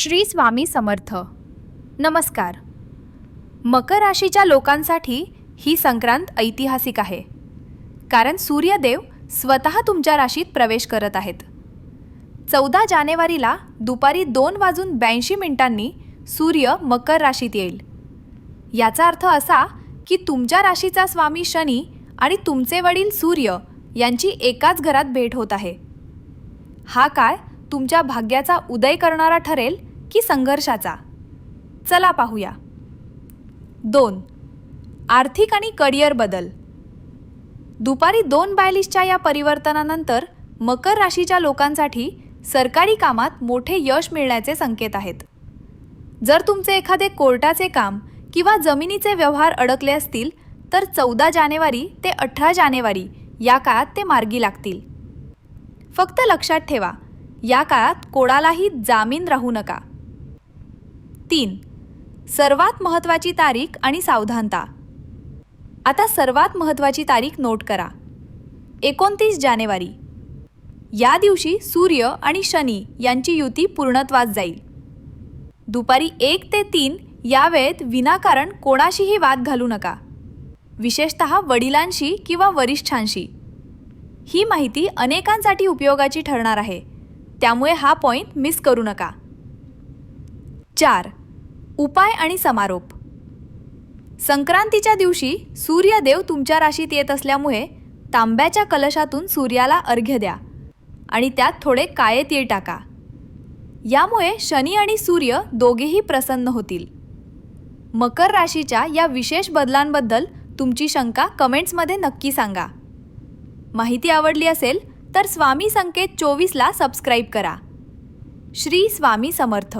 श्री स्वामी समर्थ. नमस्कार. मकर राशीच्या लोकांसाठी ही संक्रांत ऐतिहासिक आहे. कारण सूर्यदेव स्वतः तुमच्या राशीत प्रवेश करत आहेत. चौदा जानेवारीला दुपारी दोन वाजून ब्याऐंशी मिनिटांनी सूर्य मकर राशीत येईल. याचा अर्थ असा की तुमच्या राशीचा स्वामी शनी आणि तुमचे वडील सूर्य यांची एकाच घरात भेट होत आहे. हा काळ तुमच्या भाग्याचा उदय करणारा ठरेल की संघर्षाचा. चला पाहूया. दोन. आर्थिक आणि करिअर बदल. दुपारी दोन बायलीसच्या या परिवर्तनानंतर मकर राशीच्या लोकांसाठी सरकारी कामात मोठे यश मिळण्याचे संकेत आहेत. जर तुमचे एखादे कोर्टाचे काम किंवा जमिनीचे व्यवहार अडकले असतील तर चौदा जानेवारी ते अठरा जानेवारी या काळात ते मार्गी लागतील. फक्त लक्षात ठेवा या काळात कोणालाही जामीन राहू नका. तीन. सर्वात महत्त्वाची तारीख आणि सावधानता. आता सर्वात महत्त्वाची तारीख नोट करा. एकोणतीस जानेवारी. या दिवशी सूर्य आणि शनी यांची युती पूर्णत्वास जाईल. दुपारी एक ते तीन या वेळेत विनाकारण कोणाशीही वाद घालू नका. विशेषत वडिलांशी किंवा वरिष्ठांशी. ही माहिती अनेकांसाठी उपयोगाची ठरणार आहे. त्यामुळे हा पॉईंट मिस करू नका. चार. उपाय आणि समारोप. संक्रांतीच्या दिवशी सूर्यदेव तुमच्या राशीत येत असल्यामुळे तांब्याच्या कलशातून सूर्याला अर्घ्य द्या आणि त्यात थोडे काळे तीळ टाका. यामुळे शनी आणि सूर्य दोघेही प्रसन्न होतील. मकर राशीच्या या विशेष बदलांबद्दल तुमची शंका कमेंट्समध्ये नक्की सांगा. माहिती आवडली असेल तर स्वामी संकेत चोवीसला सबस्क्राईब करा. श्री स्वामी समर्थ.